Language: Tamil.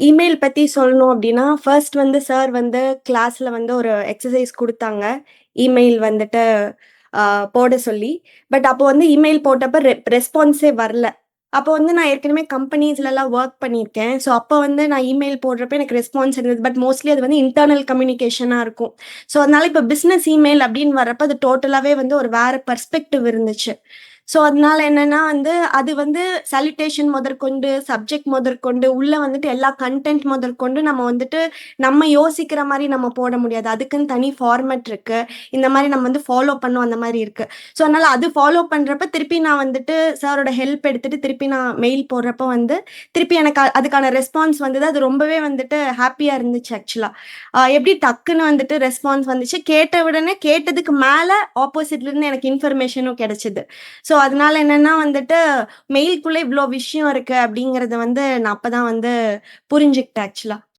இமெயில் பத்தி சொல்லணும் அப்படின்னா ஃபர்ஸ்ட் வந்து சார் வந்து கிளாஸ்ல வந்து ஒரு எக்ஸசைஸ் குடுத்தாங்க. இமெயில் வந்துட்டு அ போட சொல்லி. பட் அப்போ வந்து இமெயில் போட்டப்ப ரெ ரெஸ்பான்ஸே வரல. அப்போ வந்து நான் ஏற்கனவே கம்பெனிஸ்லலாம் வொர்க் பண்ணியிருக்கேன். ஸோ அப்போ வந்து நான் இமெயில் போடுறப்ப எனக்கு ரெஸ்பான்ஸ் இருந்தது. பட் மோஸ்ட்லி அது வந்து இன்டர்னல் கம்யூனிகேஷனா இருக்கும். ஸோ அதனால இப்போ பிசினஸ் இமெயில் அப்படின்னு வரப்ப அது டோட்டலாவே வந்து ஒரு வேற பெர்ஸ்பெக்டிவ் இருந்துச்சு. ஸோ அதனால என்னன்னா வந்து, அது வந்து சலுடேஷன் முதற்கொண்டு, சப்ஜெக்ட் முதற்கொண்டு, உள்ள வந்துட்டு எல்லா கண்டென்ட் முதற்கொண்டு நம்ம வந்துட்டு, நம்ம யோசிக்கிற மாதிரி நம்ம போட முடியாது. அதுக்குன்னு தனி ஃபார்மேட் இருக்கு. இந்த மாதிரி நம்ம வந்து ஃபாலோ பண்ணோம் அந்த மாதிரி இருக்கு. ஸோ அதனால அது ஃபாலோ பண்றப்ப திருப்பி நான் வந்துட்டு சாரோட ஹெல்ப் எடுத்துட்டு திருப்பி நான் மெயில் போடுறப்ப வந்து, திருப்பி எனக்கு அதுக்கான ரெஸ்பான்ஸ் வந்தது. அது ரொம்பவே வந்துட்டு ஹாப்பியா இருந்துச்சு ஆக்சுவலா. எப்படி டக்குன்னு வந்துட்டு ரெஸ்பான்ஸ் வந்துச்சு. கேட்ட உடனே கேட்டதுக்கு மேல ஆப்போசிட்ல இருந்து எனக்கு இன்ஃபர்மேஷனும் கிடைச்சது. ஸோ அதனால என்னன்னா வந்துட்டு, மெயிலுக்குள்ள இவ்வளோ விஷயம் இருக்கு அப்டிங்கிறத வந்து நான் அப்பதான் வந்து புரிஞ்சுக்கிட்டேன் ஆக்சுவலா.